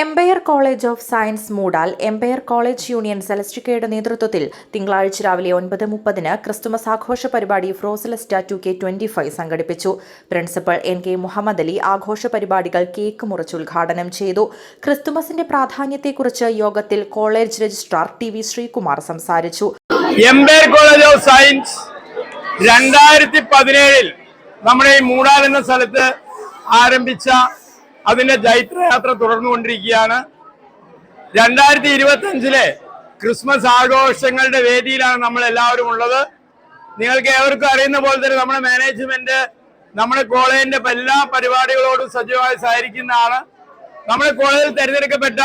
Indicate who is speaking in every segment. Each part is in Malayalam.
Speaker 1: Empire college of science Moodal Empire college union സെലസ്റ്റിക്കയുടെ നേതൃത്വത്തിൽ തിങ്കളാഴ്ച രാവിലെ ഒൻപത് മുപ്പതിന് ക്രിസ്തുമസ് ആഘോഷ പരിപാടി ഫ്രോസലസ്റ്റ ടു കെ ട്വന്റി ഫൈവ് സംഘടിപ്പിച്ചു. Principal N K Muhammad Ali ആഘോഷ പരിപാടികൾ കേക്ക് മുറിച്ച് ഉദ്ഘാടനം ചെയ്തു. ക്രിസ്തുമസിന്റെ പ്രാധാന്യത്തെക്കുറിച്ച് യോഗത്തിൽ college registrar T V Sreekumar സംസാരിച്ചു.
Speaker 2: എംപയർ കോളേജ് ഓഫ് സയൻസ് രണ്ടായിരത്തി പതിനേഴിൽ നമ്മുടെ ഈ മൂടാൽ എന്ന സ്ഥലത്ത് ആരംഭിച്ച അതിന്റെ ജൈത്രയാത്ര തുടർന്നുകൊണ്ടിരിക്കുകയാണ്. രണ്ടായിരത്തി ഇരുപത്തി അഞ്ചിലെ ക്രിസ്മസ് ആഘോഷങ്ങളുടെ വേദിയിലാണ് നമ്മൾ എല്ലാവരും ഉള്ളത്. നിങ്ങൾക്ക് ഏവർക്കും അറിയുന്ന പോലെ തന്നെ നമ്മുടെ മാനേജ്മെന്റ് നമ്മുടെ കോളേജിന്റെ എല്ലാ പരിപാടികളോടും സജീവമായി സഹകരിക്കുന്നതാണ് നമ്മുടെ കോളേജിൽ തെരഞ്ഞെടുക്കപ്പെട്ട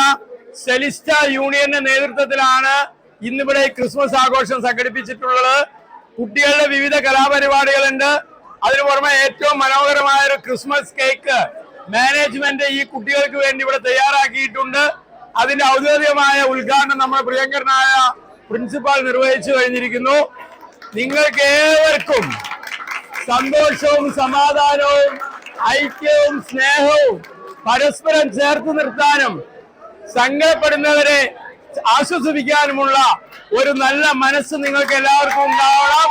Speaker 2: സെലിസ്റ്റ യൂണിയന്റെ നേതൃത്വത്തിലാണ് ഇന്നിവിടെ ക്രിസ്മസ് ആഘോഷം സംഘടിപ്പിച്ചിട്ടുള്ളത്. കുട്ടികളുടെ വിവിധ കലാപരിപാടികളുണ്ട്. അതിനു പുറമെ ഏറ്റവും മനോഹരമായ ഒരു ക്രിസ്മസ് കേക്ക് മാനേജ്മെന്റ് ഈ കുട്ടികൾക്ക് വേണ്ടി ഇവിടെ തയ്യാറാക്കിയിട്ടുണ്ട്. അതിന്റെ ഔദ്യോഗികമായ ഉദ്ഘാടനം നമ്മുടെ പ്രിയങ്കരനായ പ്രിൻസിപ്പാൾ നിർവഹിച്ചു കഴിഞ്ഞിരിക്കുന്നു. നിങ്ങൾക്ക് ഏവർക്കും സന്തോഷവും സമാധാനവും ഐക്യവും സ്നേഹവും പരസ്പരം ചേർത്ത് നിർത്താനും സങ്കടപ്പെടുന്നവരെ ആശ്വസിപ്പിക്കാനുമുള്ള ഒരു നല്ല മനസ്സ് നിങ്ങൾക്ക് എല്ലാവർക്കും ഉണ്ടാവണം.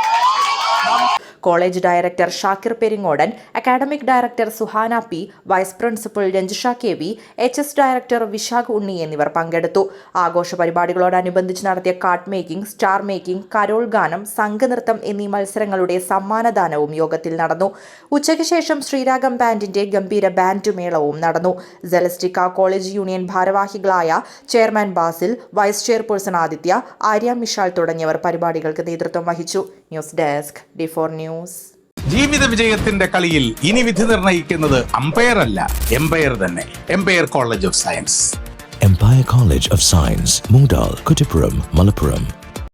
Speaker 1: College director Shakir Peringodan academic director Suhana P vice principal Ranjisha K V H S director Vishakh Unni എന്നിവർ പങ്കെടുത്തു. ആഘോഷ പരിപാടികളോടനുബന്ധിച്ച് നടത്തിയ card making star making carol ഗാനം സംഘനൃത്തം എന്നീ മത്സരങ്ങളുടെ സമ്മാനദാനവും യോഗത്തിൽ നടന്നു. ഉച്ചയ്ക്ക് ശേഷം ശ്രീരാഗം ബാൻഡിന്റെ ഗംഭീര ബാൻഡ് മേളവും നടന്നു. ജലസ്റ്റിക്ക കോളേജ് യൂണിയൻ ഭാരവാഹികളായ chairman Basil vice chairperson Aditya Arya Mishal തുടങ്ങിയവർ പരിപാടികൾക്ക് നേതൃത്വം വഹിച്ചു. News desk D four news
Speaker 3: ജീവിത വിജയത്തിന്റെ കളിയിൽ ഇനി വിധി നിർണയിക്കുന്നത് അമ്പയർ അല്ല എംപയർ തന്നെ. Empire college of science
Speaker 4: Empire college of science Moodal Kuttippuram Malappuram.